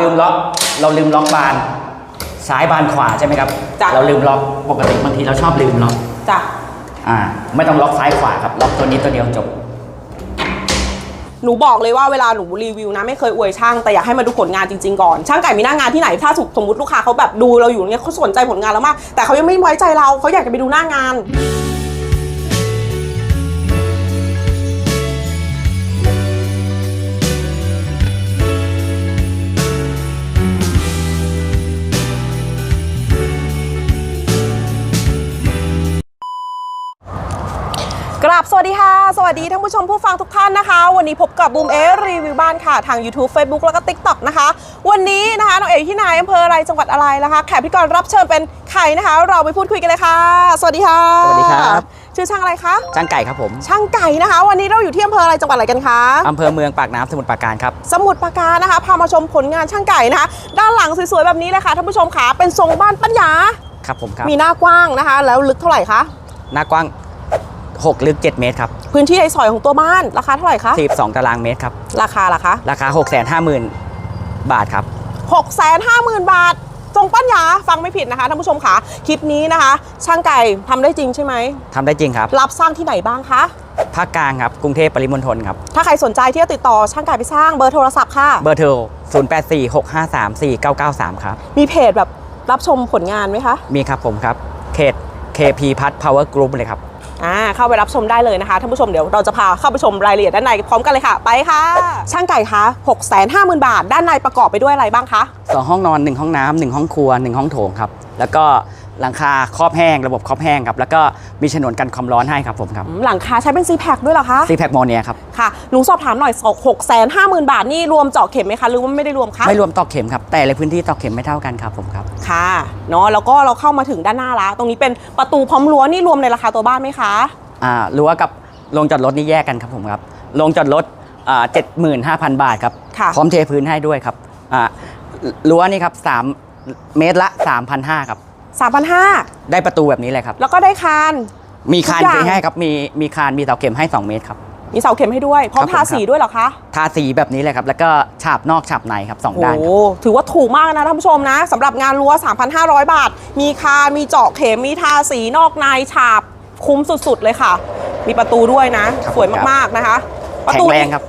ลืมล็อกเราลืมล็อกบานซ้ายบานขวาใช่ไหมครับจ้ะ เราลืมล็อกปกติบางทีเราชอบลืมล็อกจ้ะอ่าไม่ต้องล็อกซ้ายขวาครับล็อกตัวนี้ตัวเดียวจบ หนูบอกเลยว่าเวลาหนูรีวิวนะไม่เคยอวยช่างแต่อยากให้มาดูผลงานจริงๆก่อน ช่างไก่มีหน้างานที่ไหนถ้าสมมติลูกค้าเขาแบบดูเราอยู่เนี่ยเขาสนใจผลงานเรามาก แต่เขายังไม่ไว้ใจเราเขาอยากจะไปดูหน้างาน สวัสดีค่ะ สวัสดีท่านผู้ชมผู้ฟังทุกท่านนะคะ วันนี้พบกับบูมเอรีวิวบ้านค่ะ ทาง YouTube Facebook แล้วก็ TikTok นะคะ วันนี้นะคะน้องเอ๋ที่ไหนอำเภออะไรจังหวัดอะไรนะคะแขกพิธีกรรับเชิญเป็นใครนะคะ เราไปพูดคุยกันเลยค่ะ สวัสดีค่ะ สวัสดีครับ ชื่อช่างอะไรคะจ้างไก่ครับผมช่างไก่นะคะ วันนี้เราอยู่ที่อำเภออะไรจังหวัดอะไรกันคะอำเภอเมืองปากน้ำสมุทรปราการครับสมุทรปราการนะคะพามาชมผลงานช่างไก่นะคะด้านหลังสวยๆแบบนี้เลยค่ะท่านผู้ชมค่ะเป็นทรงบ้านปัญญาครับผมครับมีหน้ากว้างนะคะ แล้วลึกเท่าไหร่คะหน้ากว้าง 6ลึก 7 เมตรครับพื้นที่ในซอยของตัวบ้านราคาเท่าไหร่คะ42ตารางเมตรครับ ราคาล่ะคะราคา 650,000 บาทครับ 6 5 0 0 0 0 บาททรงปัญญาฟังไม่ผิดนะคะท่านผู้ชมค่ะคลิปนี้นะคะ ช่างไก่ทำได้จริงใช่ไหมทำได้จริงครับ รับสร้างที่ไหนบ้างคะภาคกลางครับกรุงเทพปริมณฑลครับ ถ้าใครสนใจที่จะติดต่อช่างไก่ไปสร้างเบอร์โทรศัพท์ค่ะ เบอร์โทร0846534993 ครับ มีเพจแบบรับชมผลงานไหมคะ มีครับผมครับเขต KP พัฒ Power Group เลยครับ อ่าเข้าไปรับชมได้เลยนะคะท่านผู้ชมเดี๋ยวเราจะพาเข้าไปชมรายละเอียดด้านในพร้อมกันเลยค่ะ ไปค่ะ ช่างไก่คะ6 5 0 0 0 0 บาท ด้านในประกอบไปด้วยอะไรบ้างคะ2ห้องนอน1ห้องน้ำหนึ่งห้องครัว1ห้องโถงครับ แล้วก็ หลังคาครอบแห้งระบบครอบแห้งครับแล้วก็มีฉนวนกันความร้อนให้ครับผมครับหลังคาใช้เป็นซีแพคด้วยเหรอคะซีแพคโมเนียครับค่ะหนูสอบถามหน่อย6 5 0 0 0 0บาทนี่รวมเจาะเข็มไหมคะหรือว่าไม่ได้รวมคะไม่รวมตอกเข็มครับแต่ละพื้นที่ตอกเข็มไม่เท่ากันครับผมครับค่ะเนาะแล้วก็เราเข้ามาถึงด้านหน้าแล้วตรงนี้เป็นประตูพร้อมรั้วนี่รวมในราคาตัวบ้านไหมคะอ่ารั้วกับโรงจอดรถนี่แยกกันครับผมครับโรงจอดรถอ่า75,000บาทครับค่ะพร้อมเทพื้นให้ด้วยครับอ่ารั้วนี่ครับ3เมตรละ3,500ครับ 3,500 ได้ประตูแบบนี้เลยครับ แล้วก็ได้คาน มีคานทุกอย่าง ไปให้ครับ มีมีคานมีเสาเข็มให้ 2 เมตรครับ มีเสาเข็มให้ด้วย พร้อมครับผมทาสีครับด้วยเหรอคะทาสีแบบนี้เลยครับ แล้วก็ฉาบนอกฉาบในครับสองโอ้ด้านครับถือว่าถูกมากนะท่านผู้ชมนะสำหรับงานรั้ว 3,500 บาท มีคานมีเจาะเข็มมีทาสีนอกในฉาบคุ้มสุดๆเลยค่ะ มีประตูด้วยนะครับสวยมากๆนะคะ ประแข็ตูงแรงครับ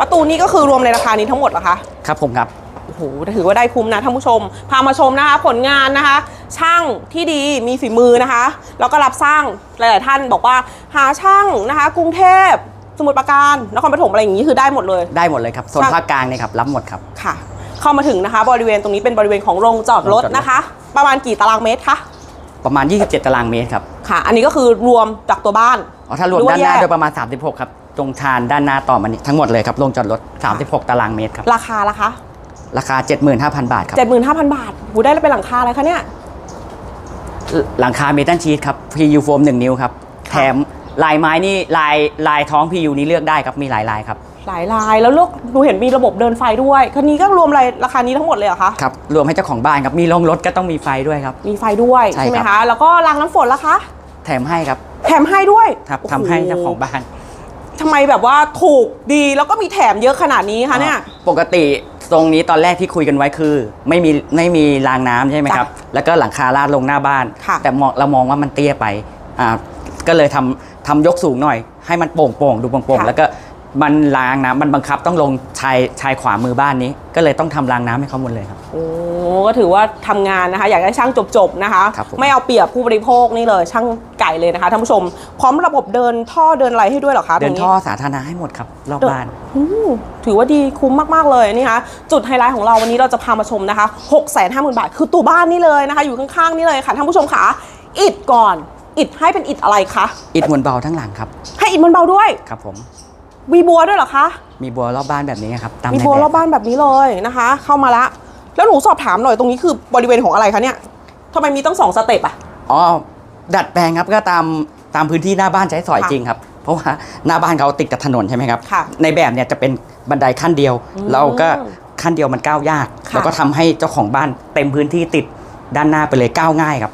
ประตูนี้ก็คือรวมในราคานี้ทั้งหมดเหรอคะ ครับผมครับ โอ้โหถือว่าได้คุ้มนะท่านผู้ชม พามาชมนะคะ ผลงานนะคะ ช่างที่ดีมีฝีมือนะคะ แล้วก็รับสร้างหลายๆท่านบอกว่าหาช่างนะคะ กรุงเทพสมุทรปราการนครปฐมอะไรอย่างนี้คือได้หมดเลย ได้หมดเลยครับโซนครับภาคกลางเนี่ยครับรับหมดครับค่ะ เข้ามาถึงนะคะ บริเวณตรงนี้เป็นบริเวณของโรงจอดรถโรงจอดรถนะคะ ประมาณกี่ตารางเมตรคะประมาณ 27 ตารางเมตรครับค่ะ อันนี้ก็คือรวมจากตัวบ้านอ๋อถ้ารวมหรือว่าด้านหน้าแยกโดยประมาณ 36 ครับตรงชานด้านหน้าต่อมันทั้งหมดเลยครับโรงจอดรถ 36 ตารางเมตรครับ ราคาล่ะคะ ราคา 75,000 บาทครับ 75,000 บาทหูได้เป็นหลังคาอะไรคะเนี่ย หลังคาเมทัลชีตครับ PU โฟม1นิ้วครับ แถมลายไม้นี่ลายลายท้อง PU นี้เลือกได้ครับ มีหลายลายครับ หลายลายแล้วเลือกดูเห็นมีระบบเดินไฟด้วย คันนี้ก็รวมอะไรราคานี้ทั้งหมดเลยเหรอคะ ครับ รวมให้เจ้าของบ้านครับ มีโรงรถก็ต้องมีไฟด้วยครับ มีไฟด้วยใช่ใช่ไหมครัคะบแล้วก็รางน้ำฝนล่ะคะ แถมให้ครับ แถมให้ด้วย ครับโอ้โทำให้เจ้าของบ้านทำไมแบบว่าถูกดีแล้วก็มีแถมเยอะขนาดนี้คะเนี่ย ปกติ ตรงนี้ตอนแรกที่คุยกันไว้คือ ไม่มีไม่มีรางน้ำใช่ไหมครับจ้ะแล้วก็หลังคาลาดลงหน้าบ้าน ค่ะแต่มองเรามองว่ามันเตี้ยไปอ่าก็เลยทำทำยกสูงหน่อย ให้มันโป่งโป่งๆดูโป่งโป่งๆแล้วก็ มันรางน้ำมันบังคับต้องลงชายชายขวามือบ้านนี้ ก็เลยต้องทำรางน้ำให้เขาหมดเลยครับ โอ้ก็ถือว่าทำงานนะคะ อยากได้ช่างจบๆนะคะ ครับผม ไม่เอาเปรียบผู้บริโภคนี่เลย ช่างไก่เลยนะคะท่านผู้ชม พร้อมระบบเดินท่อเดินอะไรให้ด้วยเหรอคะเดินตรงท่อสาธารณะให้หมดครับรอบบ้าน อืมถือว่าดีคุ้มมาก ๆ เลยนี่คะจุดไฮไลท์ของเราวันนี้เราจะพามาชมนะคะ 6 5 0 0 0 0 บาท คือตัวบ้านนี่เลยนะคะ อยู่ข้าง ๆ นี่เลยค่ะท่านผู้ชมค่ะอิดก่อนอิดให้เป็นอิดอะไรคะอิฐมวลเบาทั้งหลังครับให้อิดมันเบาด้วย ครับผม วีบัวด้วยเหรอคะ มีบัวรอบบ้านแบบนี้ครับตามมีในบัวแบรอบบบ้านแบบนี้เลยนะคะ เข้ามาละ แล้วหนูสอบถามหน่อยตรงนี้คือบริเวณของอะไรคะเนี่ยทำไมมีต้องสองสเต็ปอะอ๋อ ดัดแปลงครับก็ตามตามพื้นที่หน้าบ้านใช้สอยค่ะจริงครับ เพราะว่าหน้าบ้านเขาติดกับถนนใช่ไหมครับค่ะในแบบเนี่ยจะเป็นบันไดขั้นเดียวอืมเราก็ขั้นเดียวมันก้าวยากค่ะแล้วก็ทำให้เจ้าของบ้านเต็มพื้นที่ติดด้านหน้าไปเลยก้าวง่ายครับ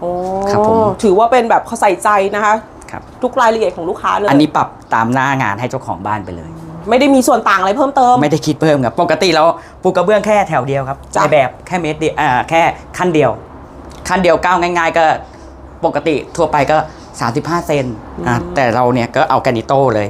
โอ้ครับผมถือว่าเป็นแบบเขาใส่ใจนะคะ ครับ ทุกรายละเอียดของลูกค้าเลยอันนี้ปรับตามหน้างานให้เจ้าของบ้านไปเลย ไม่ได้มีส่วนต่างอะไรเพิ่มเติม ไม่ได้คิดเพิ่มครับ ปกติเราปูกระเบื้องแค่แถวเดียวครับจ้ะในแบบแค่เมตรเดียวอ่าแค่ขั้นเดียว ขั้นเดียวก้าวง่าย ๆ ก็ปกติทั่วไปก็ 35 เซนอะแต่เราเนี่ยก็เอาแกรนิโต้เลย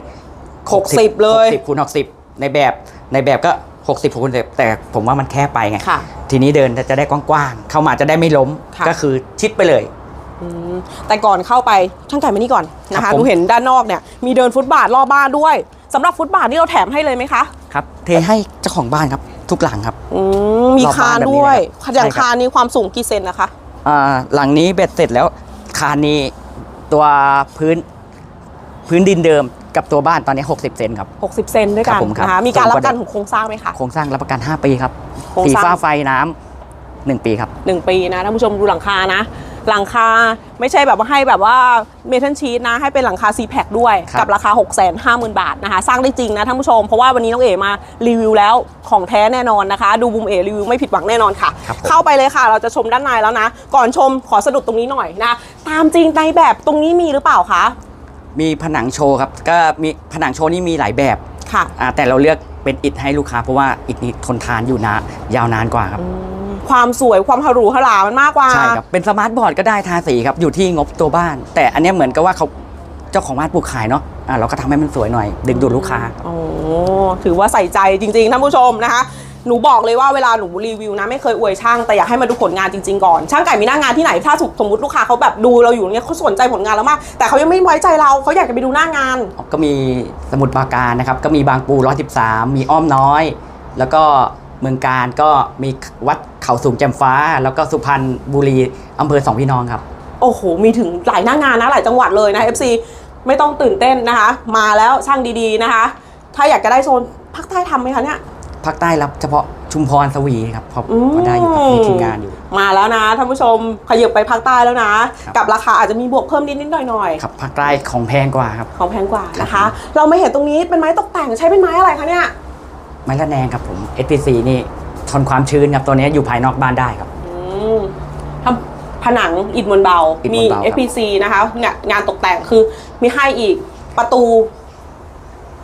60 เลย60คูณ60 ในแบบในแบบก็ 60คูณ60แต่ผมว่ามันแค่ไปไงค่ะทีนี้เดินจะได้กว้างๆเข้ามาจะได้ไม่ล้มค่ะก็คือชิดไปเลยอืม แต่ก่อนเข้าไปช่างไก่มานี่ก่อนนะครัคะบผม ดูเห็นด้านนอกเนี่ยมีเดินฟุตบาทรอบบ้านด้วยสำหรับฟุตบาทนี่เราแถมให้เลยไหมคะครับ เทให้เจ้าของบ้านครับ ทุกหลังครับ อืมมีรอบคาบ้านนแบบนี้ด้วยเลยครับอย่างใช่ครับ คานนี้ความสูงกี่เซนนะคะ อ่าหลังนี้เบ็ดเสร็จแล้ว คานนี้ตัวพื้นพื้นดินเดิมกับตัวบ้านตอนนี้ 60 เซนครับ 60 เซนด้วยกัครันบผมครับนะคะมีการรับประกันสูงกว่า ของโครงสร้างไหมคะ โครงสร้างรับประกัน 5 ปีครับ โครงสีสร้าง ฟ้าไฟน้ำหนึ่งปีครับหนึ่งปีนะท่านผู้ชมดูหลังคานะ หลังคาไม่ใช่แบบว่าให้แบบว่าเมทัลชีตนะให้เป็นหลังคา c p a c ด้วย ครับกับราคา 6 5 0 0 0 0 บาทนะคะ สร้างได้จริงนะท่านผู้ชม เพราะว่าวันนี้น้องเอ๋มารีวิวแล้วของแท้แน่นอนนะคะ ดูบูมเอ๋รีวิวไม่ผิดหวังแน่นอนค่ะ ครับผม เข้าไปเลยค่ะ เราจะชมด้านในแล้วนะ ก่อนชมขอสะดุดตรงนี้หน่อยนะตามจริงในแบบตรงนี้มีหรือเปล่าคะมีผนังโชว์ครับ ก็มีผนังโชว์นี่มีหลายแบบค่ะ อ่าแต่เราเลือกเป็นอิฐให้ลูกค้าเพราะว่าอิฐนี้ทนทานอยู่นานยาวนานกว่าครับ ความสวยความหรูหรามันมากกว่า ใช่ครับ เป็นสมาร์ทบอร์ดก็ได้ทาสีครับ อยู่ที่งบตัวบ้าน แต่อันเนี้ยเหมือนกับว่าเขาเจ้าของบ้านปลูกขายเนาะอ่าเราก็ทำให้มันสวยหน่อย ดึงดูดลูกค้า โอ้ถือว่าใส่ใจจริงๆท่านผู้ชมนะคะ หนูบอกเลยว่าเวลาหนูรีวิวนะไม่เคยอวยช่างแต่อยากให้มาดูผลงานจริงๆก่อนช่างไก่มีหน้างานที่ไหนถ้าสมมติลูกค้าเขาแบบดูเราอยู่เนี่ยเขาสนใจผลงานเรามาก แต่เขายังไม่ไว้ใจเราเขาอยากจะไปดูหน้างาน ก็มีสมุทรปราการนะครับ ก็มีบางปู 113 มีอ้อมน้อย แล้วก็ เมืองการก็มีวัดเขาสูงแจ่มฟ้า แล้วก็สุพรรณบุรีอำเภอสองพี่น้องครับ โอ้โห มีถึงหลายหน้างานนะ หลายจังหวัดเลยนะ FC ไม่ต้องตื่นเต้นนะคะ มาแล้วช่างดีๆนะคะ ถ้าอยากจะได้โซนภาคใต้ทำไหมคะเนี่ยภาคใต้รับเฉพาะชุมพรสวีครับพอพอได้อยู่ครับมีทีมงานอยู่ มาแล้วนะท่านผู้ชมขยับไปภาคใต้แล้วนะครับกับราคาอาจจะมีบวกเพิ่มนิดนิดๆหน่อยหน่อยๆครับภาคใต้ของแพงกว่าครับของแพงกว่านะคะ เราไม่เห็นตรงนี้เป็นไม้ตกแต่งใช้เป็นไม้อะไรคะเนี่ย ไม้ละแนงครับผม SPC นี่ทนความชื้นครับตัวนี้อยู่ภายนอกบ้านได้ครับ อืมทำผนังอิฐมวลเบา อิฐมมี วลเบาครับ FPC นะคะเนี่ยงานตกแต่งคือมีให้อีกประตู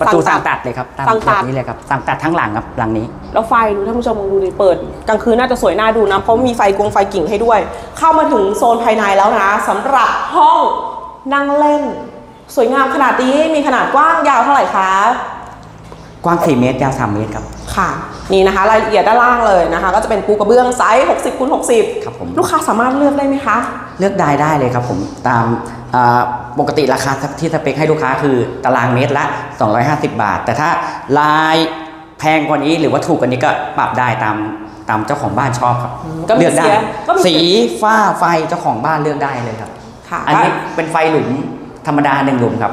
ประตูสั่สั่งงตัตัดดเลยครับตามสั่งตัดแบบนี้เลยครับสั่งตัดทั้งหลังครับหลังนี้ แล้วไฟดูท่านผู้ชมลองดูดิเปิด กลางคืนน่าจะสวยน่าดูนะ เพราะมีไฟกวงไฟกิ่งให้ด้วย เข้ามาถึงโซนภายในแล้วนะสำหรับห้องนั่งเล่น สวยงามขนาดนี้มีขนาดกว้างยาวเท่าไหร่คะ กว้าง 4 เมตรยาว 3 เมตรครับ ค่ะ นี่นะคะ รายละเอียดด้านล่างเลยนะคะ ก็จะเป็นปูกระเบื้องไซส์ 60คูณ60 ครับผม ลูกค้าสามารถเลือกได้ไหมคะ เลือกได้ได้เลยครับผมตามอ่าปกติราคาที่สเปคให้ลูกค้าคือตารางเมตรละ 250 บาท แต่ถ้าลายแพงกว่านี้หรือว่าถูกกว่านี้ก็ปรับได้ตามตามเจ้าของบ้านชอบครับก็มีเลือกได้เสียก็มีสีฟ้าไฟเจ้าของบ้านเลือกได้เลยครับค่ะอันนี้เป็นไฟหลุมธรรมดาหนึ่งหลุมครับ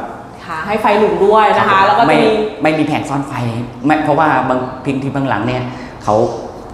ค่ะให้ไฟหลุมด้วยนะคะ แล้วก็จะไม่มี ไม่มีแผงซ่อนไฟไม่เพราะว่าบางพิงที่บางหลังเนี่ยเขา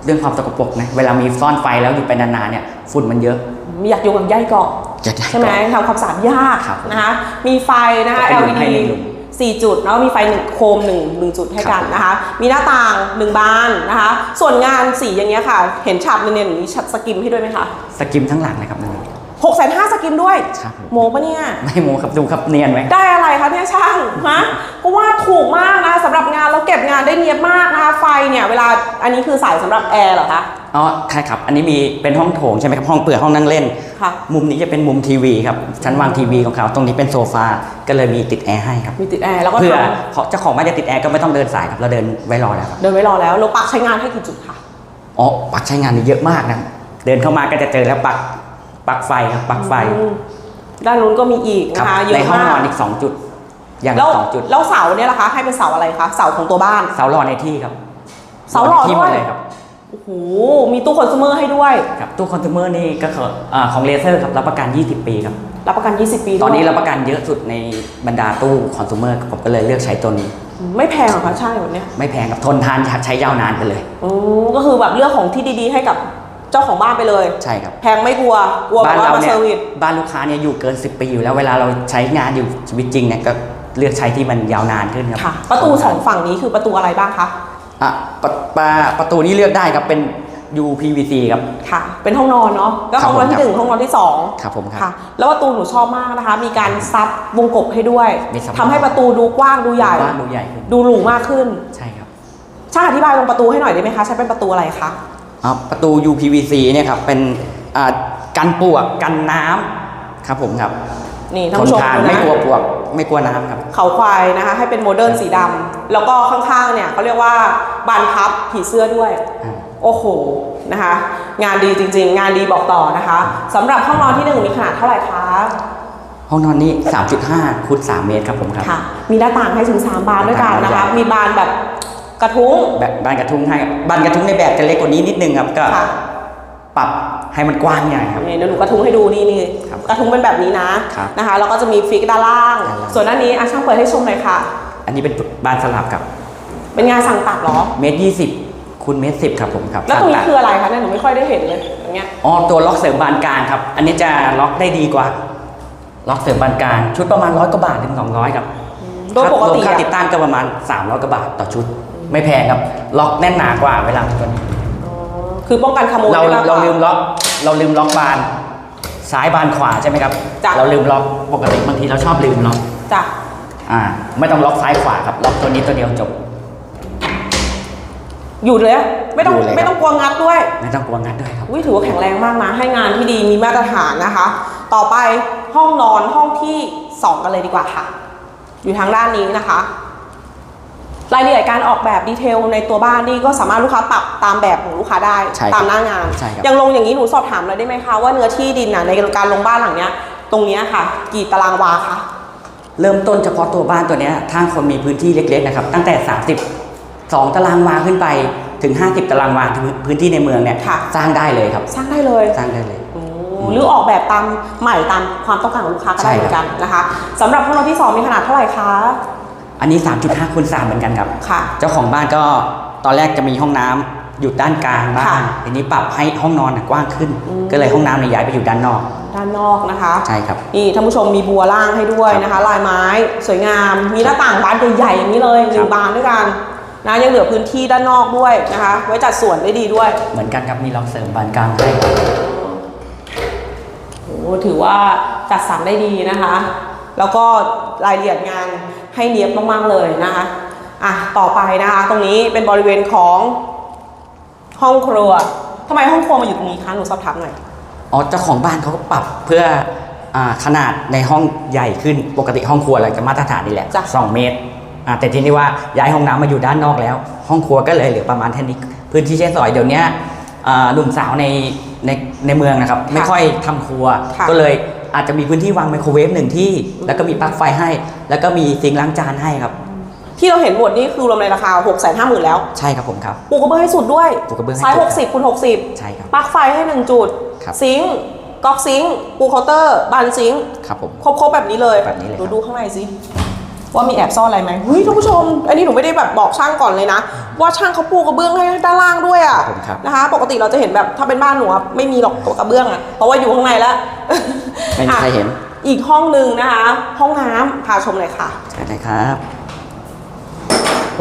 เรื่องความสกปรกนะเวลามีซ่อนไฟแล้วอยู่ไปนานๆเนี่ยฝุ่นมันเยอะมีอยากอยู่กับย่ายเกาะจะด้ ใช่ไหมทำความสะอาดยากครับผมนะคะมีไฟนะคะ จะเป็นหลุม LED ให้หนึ่งหลุม4จุดแล้วก็มีไฟหนึ่งโคมหนึ่งหนึ่งจุดให้กันครับนะคะ มีหน้าต่างหนึ่งบานนะคะ ส่วนงานสีอย่างเงี้ยค่ะ เห็นฉาบเนียนๆอย่างนี้ฉัดสกิมให้ด้วยไหมคะ สกิมทั้งหลังเลยครับนั่น หกแสนห้าสกิมด้วยครับผม โมปะเนี่ย ไม่โมครับดูครับเนียนไหม ได้อะไรคะเนี่ยช่างฮะเพราะว่าถูกมากนะสำหรับงานแล้วเก็บงานได้เนียบมากนะคะไฟเนี่ยเวลาอันนี้คือสายสำหรับแอร์เหรอคะอ๋อใช่ครับ อันนี้มีเป็นห้องโถงใช่ไหมครับ ห้องเปลือกห้องนั่งเล่น ค่ะ มุมนี้จะเป็นมุมทีวีครับ ชั้นวางทีวีของเขา ตรงนี้เป็นโซฟา ก็เลยมีติดแอร์ให้ครับ มีติดแอร์แล้วก็เพื่อทเขาเจ้าของบ้านจะติดแอร์ก็ไม่ต้องเดินสายครับ เราเดินไว้รอแล้วครับำเดินไว้รอแล้วเราปักใช้งานให้กี่จุดคะอ๋อ ปลั๊กใช้งานนี่เยอะมากนะ เดินเข้ามาก็จะเจอแล้วปลั๊ก ปลั๊กไฟครับปลั๊กไฟอืมด้านนู้นก็มีอีกครันะคะเยในอะห้องมานอกนอีกสองจุด อย่างแล้ละวสองจุดแล้วเสาเนี่ยล่ะคะ ให้เป็นเสาอะไรคะเสาของตัวบ้าน เสาหล่อในที่ครับเสาหล่อในที่หมด้ดวย เลยครับโอ้โหมีตู้คอน sumer ให้ด้วย ครับตู้คอน sumer นี่ก็คืออ่าของเลเซอร์ครับรับประกัน 20 ปีครับ รับประกัน 20 ปีด้วยตอนนี้รับประกันเยอะสุดในบรรดาตู้คอน sumer ผมก็เลยเลือกใช้ตัวนี้ไม่แพงเหรอคะใช่แบบเนี้ยไม่แพงครับทนทานใช้ยาวนานไปเลย อืมก็คือแบบเลือกของที่ดีๆให้กับ เจ้าของบ้านไปเลยใช่ครับ แพงไม่กลัวกลัวแบบ้าบนว่าเรามาเนี่เซอยร์วิสบ้านลูกค้าเนี่ยอยู่เกิน 10 ปีอยู่แล้วเวลาเราใช้งานอยู่ชีวิตจริงเนี่ยก็เลือกใช้ที่มันยาวนานขึ้นครับค่ะประตูสองฝั่งนี้คือประตูอะไรบ้างคะอะประประประตูนี้เลือกได้ครับเป็น UPVC ครับค่ะ เป็นห้องนอนเนาะก็ห้องนอนที่หนึ่งห้องนอนที่สองครับผมครับค่ะแล้วประตูหนูชอบมากนะคะ มีการซับวงกบให้ด้วยมีซับทำให้ประตูดูกว้างดูใหญ่กว้างดูใหญ่ขึ้นดูหรูมากขึ้นใช่ครับช่างอธิบายตรงประตูให้หน่อยได้ไหมคะใช้เป็นประตูอะไรคะอ่า ประตู UPVC เนี่ยครับเป็นอ่ากันปลวกกันน้ำครับผมครับนี่ท่านทนผู้ชมทานดูไม่นะกลัวปลวกไม่กลัวน้ำครับ เขาควายนะคะ ให้เป็นโมเดิร์นสีดำแล้วก็ข้างๆเนี่ยเขาเรียกว่าบานพับผีเสื้อด้วยอ่าโอ้โหนะคะ งานดีจริง ๆ งานดีบอกต่อนะคะสำหรับห้องนอนที่หนึ่งมีขนาดเท่าไหร่คะห้องนอนนี้ 3.5คูณ3เมตรครับผมครับค่ะมีหน้าต่างให้ถึง 3 บานด้วยกันนะคะหน้าต่างมีบานแบบ กระทุ้งแบบบานกระทุ้งให้ครับบานกระทุ้งในแบบจะเล็กกว่านี้นิดนึงครับก็ค่ะปรับให้มันกว้างใหญ่ครับนี่เดี๋ยวหนูกระทุ้งให้ดูนี่นี่ครับกระทุ้งเป็นแบบนี้นะครับนะคะแล้วก็จะมีฟิกด้านล่างด้านล่างส่วนด้านนี้อาช่างเปิดให้ชมหน่อยค่ะ อันนี้เป็นบานสลับกับ เป็นงานสั่งตัดเหรอเมตรยี่สิบคูณเมตรสิบครับผมครับแล้วตรงนี้ตัดคืออะไรคะเนี่ยหนูไม่ค่อยได้เห็นเลยอย่างเงี้ยอ๋อตัวล็อกเสริมบานกลางครับ อันนี้จะล็อกได้ดีกว่า ล็อกเสริมบานกลางชุดประมาณร้อยกว่าบาทถึงสองร้อยครับโดยปกติรวมค่าอะติดตั้งก็ประมาณ300กว่าบาทต่อชุด ไม่แพงครับ ล็อกแน่นหนากว่าเวลาตัวนี้คือป้องกันขโมยเราได้มากกเราว่าลืมล็อก เราลืมล็อกบานซ้ายบานขวาใช่ไหมครับ จ้ะ เราลืมล็อกปกติบางทีเราชอบลืมล็อกจ้ะอ่าไม่ต้องล็อกซ้ายขวาครับล็อกตัวนี้ตัวเดียวจบ อยู่เลยอะไม่ต้องอยู่เลยครับ ไม่ต้องกลัวงัดด้วย ไม่ต้องกลัวงัดด้วยครับ วิถือว่าแข็งแรงมากนะ ให้งานที่ดีมีมาตรฐานนะคะ ต่อไปห้องนอนห้องที่ 2 กันเลยดีกว่าค่ะ อยู่ทางด้านนี้นะคะ รายละเอียดการออกแบบดีเทลในตัวบ้านนี่ก็สามารถลูกค้าปรับตามแบบของลูกค้าได้ใช่ครับตามหน้างานใช่ครับ อย่างลงอย่างนี้หนูสอบถามเลยได้ไหมคะว่าเนื้อที่ดินน่ะในการลงบ้านหลังเนี้ย ตรงเนี้ยค่ะ กี่ตารางวาคะเริ่มต้นเฉพาะตัวบ้านตัวเนี้ยถ้าคนมีพื้นที่เล็กๆนะครับ ตั้งแต่ 30 2 ตารางวาขึ้นไปถึง 50 ตารางวาที่พื้นที่ในเมืองเนี่ยค่ะสร้างได้เลยครับ สร้างได้เลย สร้างได้เลย โอ้หรือออกแบบตามใหม่ตามความต้องการของลูกค้าก็ได้ใช่เหครับมือนกันนะคะสำหรับห้องนอนที่ 2 มีขนาดเท่าไหร่คะ อันนี้ 3.5คูณ3เหมือนกันครับ ค่ะ เจ้าของบ้านก็ตอนแรกจะมีห้องน้ำอยู่ด้านกลางบ้านค่ะทีนี้ปรับให้ห้องนอนน่ะกว้างขึ้นอืมก็เลยห้องน้ำเนี่ยย้ายไปอยู่ด้านนอก ด้านนอกนะคะ ใช่ครับ นี่ท่านผู้ชมมีบัวล่างให้ด้วยนะคะ ลายไม้สวยงาม มีหน้าต่างบานใหญ่ๆอย่างนี้เลยหนึ่ครังบบานด้วยกันนะยังเหลือพื้นที่ด้านนอกด้วยนะคะ ไว้จัดสวนได้ดีด้วย เหมือนกันครับมีล็อกเสริมบานกลางให้โอ้ถือว่าจัดสรรได้ดีนะคะ แล้วก็ รายละเอียดงานให้เนียบมากๆเลยนะคะอะต่อไปนะคะตรงนี้เป็นบริเวณของห้องครัวทำไมห้องครัวมาอยู่ตรงนี้คะหนูสอบถามหน่อยอ๋อเจ้าของบ้านเขาก็ปรับเพื่ออ่าขนาดในห้องใหญ่ขึ้นปกติห้องครัวอะไรจะมาตรฐานนี่แหละจ้ะสองเมตรอ่าแต่ทีนี้ว่าย้ายห้องน้ำมาอยู่ด้านนอกแล้ว ห้องครัวก็เลยเหลือประมาณแค่นี้พื้นที่ใช้สอยเดี๋ยวเนี้ยอ่าหนุ่มสาวในในในเมืองนะครับ ไม่ค่อยทำครัวค่ะก็เลย อาจจะมีพื้นที่วางไมโครเวฟหนึ่งที่ แล้วก็มีปลั๊กไฟให้ แล้วก็มีซิงค์ล้างจานให้ครับ ที่เราเห็นหมดนี่คือรวมในราคา 6 5 0 0 0 0 แล้ว ใช่ครับผมครับปูกระเบื้องให้สุดด้วยปูกระเบื้องให้ซ้ายสุดครับ60คูณ60ใช่ครับ ปลั๊กไฟให้ 1 จุด ครับ ซิงค์ก๊อกซิงค์ปูเคาน์เตอร์บานซิงค์ครับผม ครบๆแบบนี้เลยแบบนี้เลยดูครับดูข้างในสิว่ามีแอบซ่อนอะไรไหมเฮ้ยท่านผู้ชม อันนี้หนูไม่ได้แบบบอกช่างก่อนเลยนะ ว่าช่างเขาปูกระเบื้องให้ด้านล่างด้วยอะผมครับ นะคะ ปกติเราจะเห็นแบบถ้าเป็นบ้านหนูอะไม่มีหรอกตัวกระเบื้องอะเพราะว่าอยู่ข้างในแล้ว ไม่มีใครเห็นอะอีกห้องหนึ่งนะคะ ห้องน้ำพาชมเลยค่ะ ใช่เลยครับ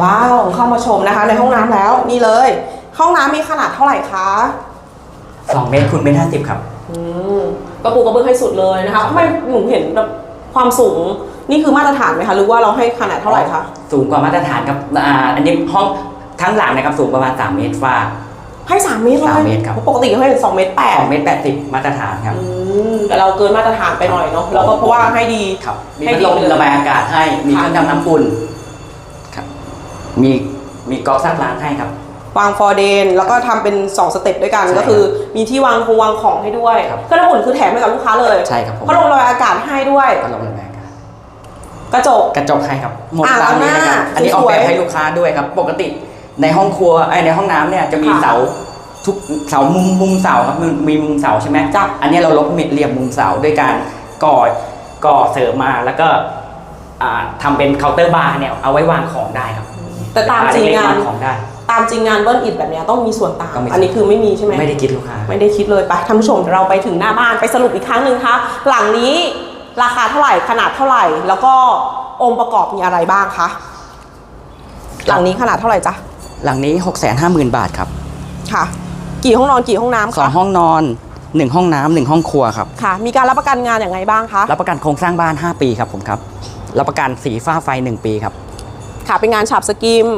ว้าวเข้ามาชมนะคะ ในห้องน้ำแล้วนี่เลย ห้องน้ำมีขนาดเท่าไหร่คะสองเมตรคูณเมตรห้าสิบครับ อืมก็ปูกระเบื้องให้สุดเลยนะคะทำไมหนูเห็นแบบความสูงนี่คือมาตรฐานไหมคะหรือว่าเราให้ขนาดเท่าไหร่คะ สูงกว่ามาตรฐานครับอ่าอันนี้ห้องทั้งหลังนะครับสูงประมาณ 3 เมตรฟ้า ให้3เมตรเลยสามเมตรครับ ปกติเขาให้2เมตรแปด2เมตร80มาตรฐานครับอืมแต่เราเกินมาตรฐานไปหน่อยเนาะแล้วก็เพราะว่าให้ดีครับมีให้พัดดีลมไปเลยระบายอากาศให้ มีเคค่ะรื่องทำน้ำอุ่นครับ มีมีก๊อกซักล้างให้ครับ วางฟอร์เดน แล้วก็ทำเป็น 2 สเต็ปด้วยกันใช่ก็คือ มีที่วางคงวางของให้ด้วยครับเครื่องน้ำอุ่นคือแถมให้กับลูกค้าเลยใช่ครับผมพัดลมระบายอากาศให้ด้วยพัดลมระบายอากาศกระจกกระจกให้ครับหมดอ่าตามนี้นะครับหน้าอันนี้ออกแบบสวยๆให้ลูกค้าด้วยครับ ปกติ ในห้องครัวไอยในห้องน้ำเนี่ยจะมีค่ะเสาทุกเสามุมมุมเสาครับมีมีมุมเสาใช่ไหมจ้ะ อันนี้เราลบเหลี่ยมมุมเสาด้วยการก่อก่อเสริมมาแล้วก็อ่าทำเป็นเคาน์เตอร์บาร์เนี่ยเอาไว้วางของได้ครับแต่ตามจริงเล็กๆงานวางของได้ ตามจริงงานเบิ้ลอิดแบบเนี้ยต้องมีส่วนต่าง ต้องมีส่วน อันนี้คือไม่มีใช่ไหม ไม่ได้คิดลูกค้า ไม่ได้คิดเลยไปท่านผู้ชมเราไปถึงหน้าบ้านไปสรุปอีกครั้งหนึ่งคะหลังนี้ราคาเท่าไหร่ขนาดเท่าไหร่ แล้วก็องค์ประกอบมีอะไรบ้างคะหลังนี้ขนาดเท่าไหร่จ๊ะ หลังนี้ 6 5 0 0 0 0 บาทครับค่ะกกี่ห้องนอนกี่ห้องน้ำสองคะห้องนอนหนึ่งห้องน้ำหนึ่งห้องครัวครับ ค่ะ มีการรับประกันงานอย่างไรบ้างคะรับประกันโครงสร้างบ้าน 5 ปีครับผมครับ รับประกันสีฟ้าไฟ 1 ปีครับค่ะเป็นงานฉาบสกิม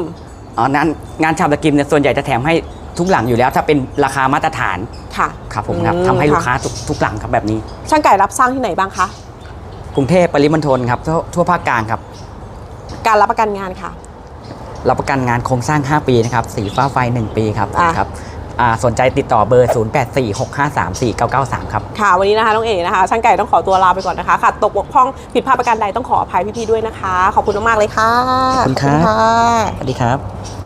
อ๋องานงานชาวตะกิมเนี่ยส่วนใหญ่จะแถมให้ทุกหลังอยู่แล้ว ถ้าเป็นราคามาตรฐานค่ะครับผมครับอืมทำให้ลูกค่ะค้าทุกทุกหลังครับแบบนี้ ช่างไก่รับสร้างที่ไหนบ้างคะกรุงเทพปริมณฑลครับทั่วทั่วภาคกลางครับ การรับประกันงานค่ะ รับประกันงานโครงสร้าง 5 ปีนะครับ สีฟ้าไฟ 1 ปีครับอะ ครับอ่าสนใจติดต่อเบอร์ 0846534993 ครับ ค่ะ วันนี้นะคะน้องเอ๋นะคะช่างไก่ต้องขอตัวลาไปก่อนนะคะค่ะตกบกพร่องผิดพลาดประการใดต้องขออภัยพี่ๆด้วยนะคะ ขอบคุณมากๆเลยค่ะขอบคุณครับขอบณค่ะสวัสดีครับ